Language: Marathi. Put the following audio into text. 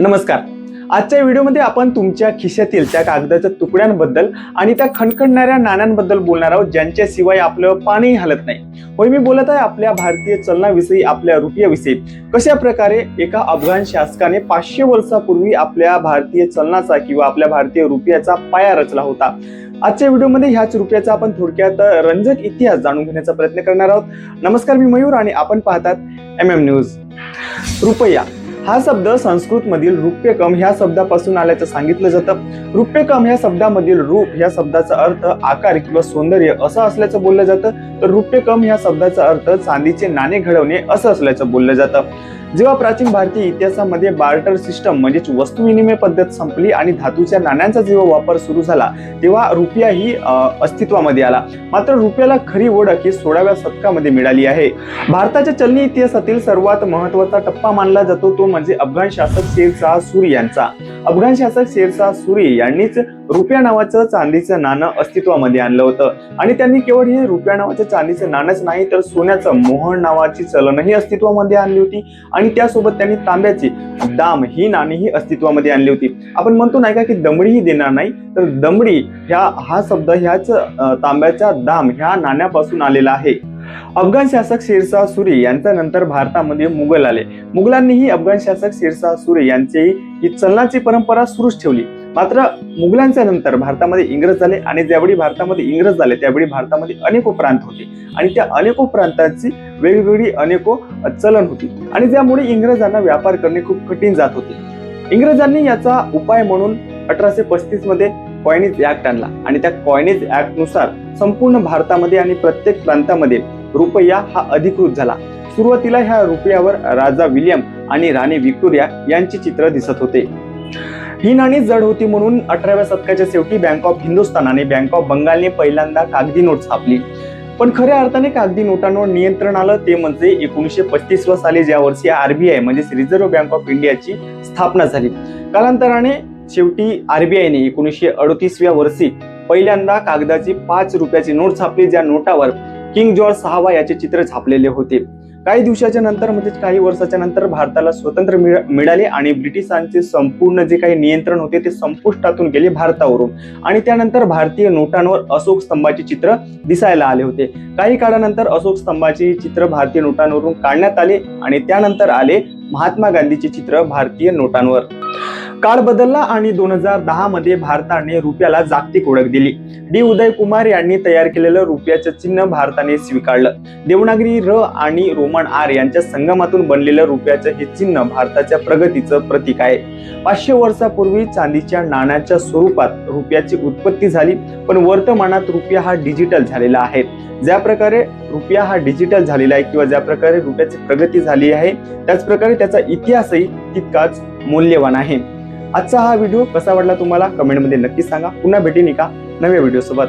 नमस्कार. आजच्या व्हिडिओमध्ये आपण तुमच्या खिशातील त्या कागदाच्या तुकड्यांबद्दल आणि त्या खणखणणाऱ्या नाण्यांबद्दल बोलणार आहोत ज्यांच्याशिवाय आपलं पाणी हलत नाही. होय मी बोलत आहे आपल्या भारतीय चलनाविषयी आपल्या रुपयाविषयी. कशा प्रकारे एका अफगाण शासकाने पाचशे वर्षापूर्वी आपल्या भारतीय चलनाचा किंवा आपल्या भारतीय रुपयाचा पाया रचला होता? आजच्या व्हिडिओमध्ये ह्याच रुपयाचा आपण थोडक्यात रंजक इतिहास जाणून घेण्याचा प्रयत्न करणार आहोत. नमस्कार मी मयूर आणि आपण पाहतात एम एम न्यूज रुपया. हा शब्द संस्कृत मधील रुप्यकम ह्या शब्दापासून आल्याचं सांगितलं जातं. रुप्यकम ह्या शब्दामधील रूप ह्या शब्दाचा अर्थ आकार किंवा सौंदर्य असं असल्याचं बोललं जातं. तर रुप्यकम ह्या शब्दाचा अर्थ चांदीचे नाणे घडवणे असं असल्याचं बोललं जातं. जेव्हा प्राचीन भारतीय इतिहासामध्ये बार्टर सिस्टम म्हणजेच वस्तू विनिमय पद्धत संपली आणि धातूच्या नाण्यांचा जेव्हा वापर सुरू झाला तेव्हा रुपया ही अस्तित्वामध्ये आला. मात्र रुपयाला खरी ओळख ही सोळाव्या शतकामध्ये मिळाली आहे. भारताच्या चलनी इतिहासातील सर्वात महत्त्वाचा टप्पा मानला जातो तो म्हणजे अफगाण शासक शेरशाह सूर यांचा. अफगाण शासक शेरशाह सुरी यांनीच रुपया नावाचं चांदीचं नाणं अस्तित्वामध्ये आणलं होतं. आणि त्यांनी केवळ हे रुपया नावाचं चांदीचं नाणंच नाही तर सोन्याचं मोहन नावाची चलनही अस्तित्वामध्ये आणली होती. आणि त्यासोबत त्यांनी तांब्याची दाम ही नाणीही अस्तित्वामध्ये आणली होती. आपण म्हणतो नाही का की दमडी ही देणार नाही तर दमडी ह्या हा शब्द ह्याच तांब्याच्या दाम ह्या नाण्यापासून आलेला आहे. अफगाण शासक शेरशाह सुरी यांच्या नंतर भारतामध्ये मुघल आले. मुघलांनीही अफगाण शासक शेरशाह सुरी यांचीही ही चलनाची परंपरा सुरूच ठेवली. मात्र मुघलांच्या नंतर भारतामध्ये इंग्रज झाले आणि ज्यावेळी भारतामध्ये इंग्रज झाले त्यावेळी भारतामध्ये अनेको प्रांत होते. आणि त्या अनेको प्रांतांची वेगवेगळी अनेको चलन होती. आणि ज्यामुळे इंग्रजांना व्यापार करणे खूप कठीण जात होते. इंग्रजांनी याचा उपाय म्हणून अठराशे पस्तीसमध्ये कॉयनेज ऍक्ट आणला. आणि त्या कॉयनेज ऍक्टनुसार संपूर्ण भारतामध्ये आणि प्रत्येक प्रांतामध्ये रुपया हा अधिकृत झाला. सुरुवातीला ह्या रुपयावर राजा विल्यम आणि राणी व्हिक्टोरिया यांची चित्र दिसत होते. ही नाणी जड होती म्हणून अठराव्या शतकाच्या शेवटी बँक ऑफ हिंदुस्थान आणि बँक ऑफ बंगालने पहिल्यांदा कागदी नोट छापली. पण खऱ्या अर्थाने कागदी नोटांवर नियंत्रण आलं ते म्हणजे एकोणीसशे पस्तीस साली ज्या वर्षी आरबीआय म्हणजेच रिझर्व्ह बँक ऑफ इंडियाची स्थापना झाली. कालांतराने शेवटी आरबीआयने एकोणीसशे अडतीसव्या वर्षी पहिल्यांदा कागदाची पाच रुपयाची नोट छापली ज्या नोटावर किंग जॉर्ज सहावा याचे चित्र छापलेले होते. काही दिवसाच्या नंतर म्हणजे काही वर्षाच्या नंतर भारताला स्वतंत्र मिळाले आणि ब्रिटिशांचे संपूर्ण जे काही नियंत्रण होते ते संपुष्टातून गेले भारतावरून. आणि त्यानंतर भारतीय नोटांवर अशोक स्तंभाचे चित्र दिसायला आले होते. काही काळानंतर अशोक स्तंभाचे चित्र भारतीय नोटांवरून काढण्यात आले आणि त्यानंतर आले महात्मा गांधीचे चित्र भारतीय नोटांवर. काळ बदलला आणि दोन हजार दहा मध्ये भारताने रुपयाला जागतिक ओळख दिली. डी. उदय कुमार यांनी तयार केलेलं रुपयाचं चिन्ह भारताने स्वीकारलं. देवनागरी र आणि रोमन आर यांच्या संगमातून बनलेलं रुपयाचं हे चिन्ह भारताच्या प्रगतीचं प्रतीक आहे. पाचशे वर्षापूर्वी चांदीच्या नाण्याच्या स्वरूपात रुपयाची उत्पत्ती झाली पण वर्तमानात रुपया हा डिजिटल झालेला आहे. ज्या प्रकारे रुपया हा डिजिटल झालेला आहे किंवा ज्या प्रकारे रुपयाची प्रगती झाली आहे त्याच प्रकारे त्याचा इतिहासही तितकाच मूल्यवान आहे. आजचा हा व्हिडिओ कसा वाटला तुम्हाला? कमेंटमध्ये नक्की सांगा. पुन्हा भेटेन एका नव्या व्हिडिओ सोबत